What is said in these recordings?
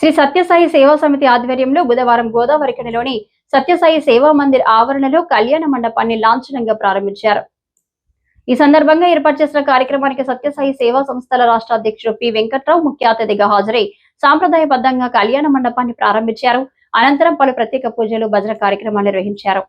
శ్రీ సత్యసాయి సేవా సమితి ఆధ్వర్యంలో బుధవారం గోదావరికనిలోని సత్యసాయి సేవా మందిర్ ఆవరణలో కళ్యాణ మండపాన్ని లాంఛనంగా ప్రారంభించారు. ఈ సందర్భంగా ఏర్పాటు చేసిన కార్యక్రమానికి సత్యసాయి సేవా సంస్థల రాష్ట్ర అధ్యక్షుడు పి వెంకట్రావు ముఖ్య అతిథిగా హాజరై సాంప్రదాయబద్ధంగా కళ్యాణ మండపాన్ని ప్రారంభించారు. అనంతరం పలు ప్రత్యేక పూజలు భజన కార్యక్రమాలు నిర్వహించారు.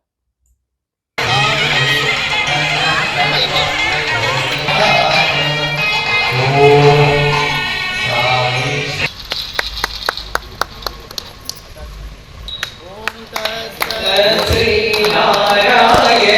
श्रीनारायणतु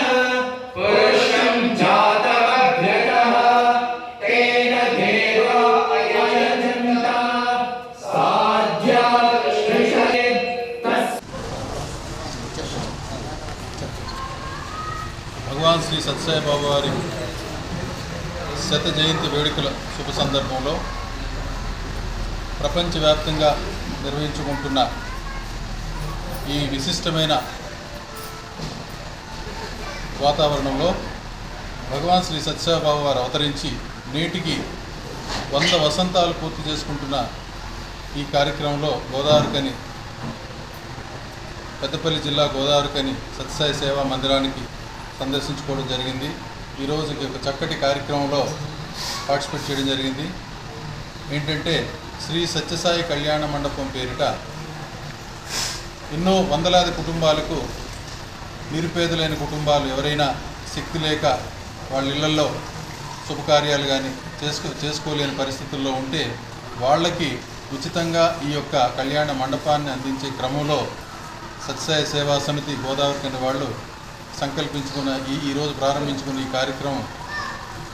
భగవాన్ శ్రీ సత్యసాయిబాబు వారి శత జయంతి వేడుకల శుభ సందర్భంలో ప్రపంచవ్యాప్తంగా నిర్వహించుకుంటున్న ఈ విశిష్టమైన వాతావరణంలో భగవాన్ శ్రీ సత్యసాయిబాబు వారు అవతరించి నేటికి వంద వసంతాలు పూర్తి చేసుకుంటున్న ఈ కార్యక్రమంలో గోదావరికని పెద్దపల్లి జిల్లా గోదావరికని సత్యసాయి సేవా మందిరానికి సందర్శించుకోవడం జరిగింది. ఈరోజు ఒక చక్కటి కార్యక్రమంలో పార్టిసిపేట్ చేయడం జరిగింది. ఏంటంటే శ్రీ సత్యసాయి కళ్యాణ మండపం పేరిట ఎన్నో వందలాది కుటుంబాలకు నిరుపేదలైన కుటుంబాలు ఎవరైనా శక్తి లేక వాళ్ళ ఇళ్ళలో శుభకార్యాలు కానీ చేసుకో చేసుకోలేని పరిస్థితుల్లో ఉంటే వాళ్ళకి ఉచితంగా ఈ యొక్క కళ్యాణ మండపాన్ని అందించే క్రమంలో సత్యసాయి సేవా సమితి గోదావరి కింద వాళ్ళు సంకల్పించుకున్న ఈ ఈరోజు ప్రారంభించుకున్న ఈ కార్యక్రమం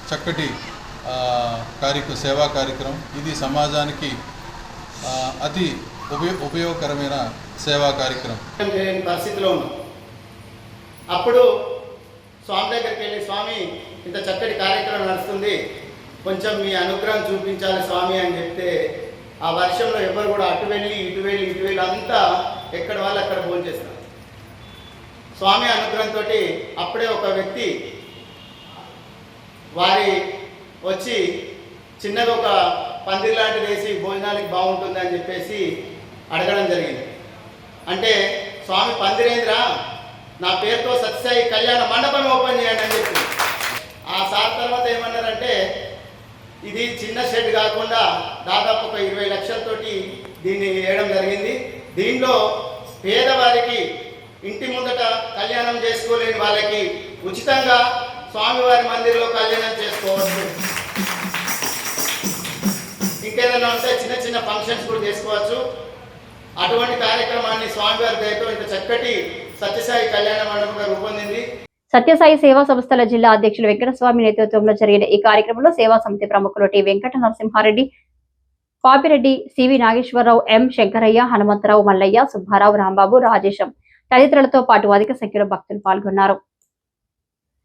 చక్కటి ఆ, కార్యక్ర సేవా కార్యక్రమం. ఇది సమాజానికి అతి ఉపయో ఉపయోగకరమైన సేవా కార్యక్రమం. పరిస్థితిలో ఉన్నాం. అప్పుడు స్వామి దగ్గరికి వెళ్ళి స్వామి ఇంత చక్కటి కార్యక్రమం నడుస్తుంది. కొంచెం మీ అనుగ్రహం చూపించాలి స్వామి అని చెప్తే ఆ వర్షంలో ఎవరు కూడా అటు వెళ్ళి ఇటు వెళ్ళి ఇటు వెళ్ళి అంతా ఎక్కడ వాళ్ళు అక్కడ భోజనం చేస్తారు స్వామి అనుగ్రహంతో అప్పుడే ఒక వ్యక్తి వారి వచ్చి చిన్నది ఒక పందిరి లాంటిది వేసి భోజనానికి బాగుంటుంది అని చెప్పేసి అడగడం జరిగింది. అంటే స్వామి పందిరేంద్రా నా పేరుతో సత్యసాయి కళ్యాణ మండపం ఓపెన్ చేయండి అని చెప్పి. ఆ సార్ తర్వాత ఏమన్నారంటే ఇది చిన్న షెడ్ కాకుండా దాదాపు ఒక ఇరవై లక్షలతోటి దీన్ని వేయడం జరిగింది. దీనిలో పేదవారికి ఇంటి ముందట కళ్యాణం చేసుకోలేని వాళ్ళకి ఉచితంగా స్వామివారి మందిర్లో కళ్యాణం చేసుకోవచ్చు. ఇంకేదైనా ఉంటే చిన్న చిన్న ఫంక్షన్స్ కూడా చేసుకోవచ్చు. అటువంటి కార్యక్రమాన్ని స్వామివారి దయతో ఇంత చక్కటి సత్యసాయి కళ్యాణ మండపంగా రూపొందింది. సత్యసాయి సేవా సంస్థల జిల్లా అధ్యక్షులు వెంకటస్వామి నేతృత్వంలో జరిగిన ఈ కార్యక్రమంలో సేవా సమితి ప్రముఖులు T Venkata Narasimha Reddy Papi Reddy C V Nageswara Rao M Shankaraiah Hanumantha Rao Mallaiah Subba Rao Rambabu Rajesham తదితరులతో పాటు అధిక సంఖ్యలో భక్తులు పాల్గొన్నారు.